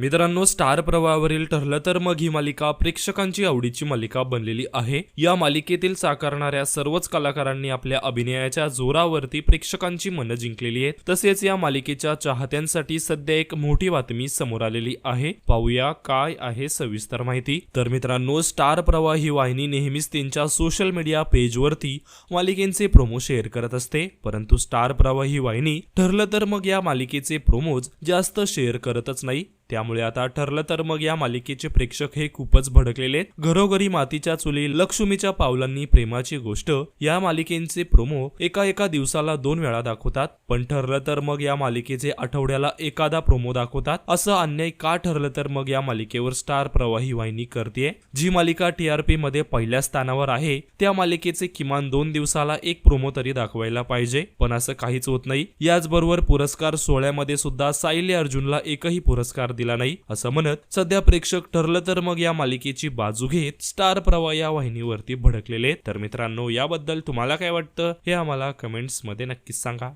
मित्रांनो स्टार प्रवाहावरील ठरलं तर मग ही मालिका प्रेक्षकांची आवडीची मालिका बनलेली आहे. या मालिकेतील साकारणाऱ्या सर्वच कलाकारांनी आपल्या अभिनयाच्या जोरावरती प्रेक्षकांची मनं जिंकलेली आहेत. तसेच या मालिकेच्या चाहत्यांसाठी सध्या एक मोठी बातमी समोर आलेली आहे. पाहूया काय आहे सविस्तर माहिती. तर मित्रांनो स्टार प्रवाह ही वाहिनी नेहमीच त्यांच्या सोशल मीडिया पेजवरती मालिकेचे प्रोमो शेअर करत असते. परंतु स्टार प्रवाह ही वाहिनी ठरलं तर मग या मालिकेचे प्रोमोज जास्त शेअर करतच नाही. त्यामुळे आता ठरलं तर मग या मालिकेचे प्रेक्षक हे खूपच भडकलेले आहेत. घरोघरी मातीच्या चुली लक्ष्मीच्या पावलांनी प्रेमाची गोष्ट या मालिकेचे प्रोमो एका एका दिवसाला दोन वेळा दाखवतात. पण ठरलं तर मग या मालिकेचे आठवड्याला एखादा प्रोमो दाखवतात. असं अन्याय का ठरलं तर मग या मालिकेवर स्टार प्रवाही वाहिनी करते जी मालिका टीआरपी मध्ये पहिल्या स्थानावर आहे त्या मालिकेचे किमान दोन दिवसाला एक प्रोमो तरी दाखवायला पाहिजे. पण असं काहीच होत नाही. याचबरोबर पुरस्कार सोहळ्यामध्ये सुद्धा सायली अर्जुनला एकही पुरस्कार दिला नाही असं म्हणत सध्या प्रेक्षक ठरलं तर मग या मालिकेची बाजू घेत स्टार प्रवाह या वाहिनीवरती भडकलेले तर मित्रांनो याबद्दल तुम्हाला काय वाटतं हे आम्हाला कमेंट्समध्ये नक्कीच सांगा.